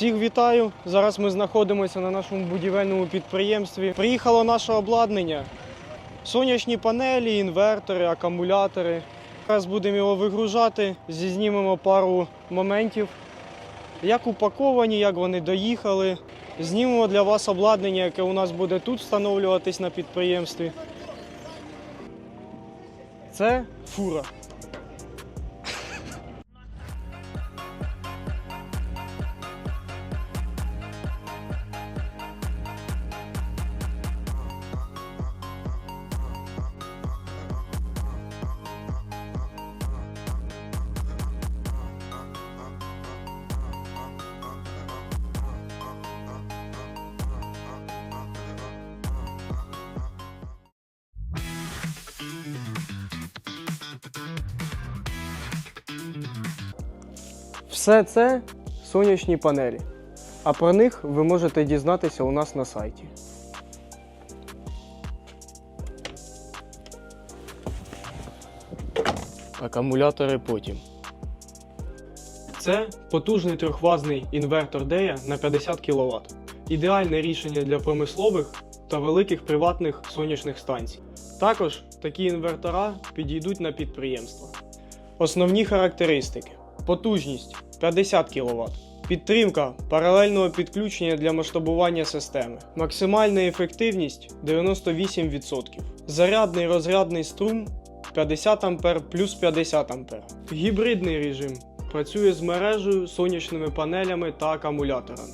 Всіх вітаю! Зараз ми знаходимося на нашому будівельному підприємстві. Приїхало наше обладнання. Сонячні панелі, інвертори, акумулятори. Зараз будемо його вигружати, зізнімемо пару моментів. Як упаковані, як вони доїхали. Знімемо для вас обладнання, яке у нас буде тут встановлюватись на підприємстві. Це фура. Все це сонячні панелі. А про них ви можете дізнатися у нас на сайті. Акумулятори потім. Це потужний трьохфазний інвертор DEA на 50 кВт. Ідеальне рішення для промислових та великих приватних сонячних станцій. Також такі інвертора підійдуть на підприємства. Основні характеристики: потужність 50 кВт, підтримка паралельного підключення для масштабування системи, максимальна ефективність 98%, зарядний розрядний струм 50 А плюс 50 А, гібридний режим працює з мережею, сонячними панелями та акумуляторами.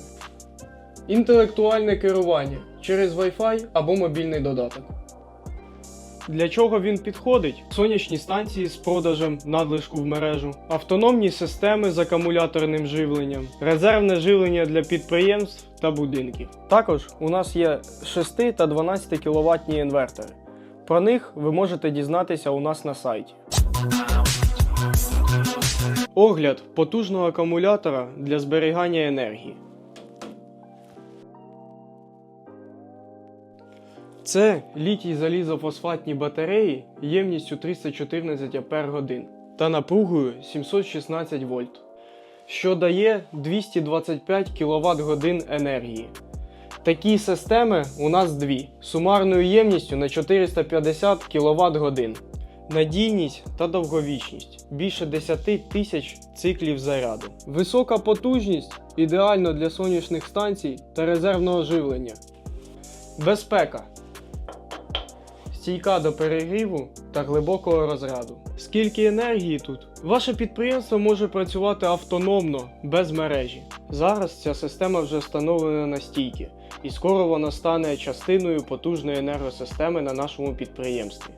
Інтелектуальне керування через Wi-Fi або мобільний додаток. Для чого він підходить? Сонячні станції з продажем надлишку в мережу, автономні системи з акумуляторним живленням, резервне живлення для підприємств та будинків. Також у нас є 6 та 12 кВт інвертори. Про них ви можете дізнатися у нас на сайті. Огляд потужного акумулятора для зберігання енергії. Це літій залізофосфатні батареї ємністю 314 Ах та напругою 716 вольт, що дає 225 кВт годин енергії. Такі системи у нас дві сумарною ємністю на 450 кВт годин. Надійність та довговічність більше 10 тисяч циклів заряду. Висока потужність ідеально для сонячних станцій та резервного живлення. Безпека стійка до перегріву та глибокого розряду. Скільки енергії тут? Ваше підприємство може працювати автономно, без мережі. Зараз ця система вже встановлена на стійки, і скоро вона стане частиною потужної енергосистеми на нашому підприємстві.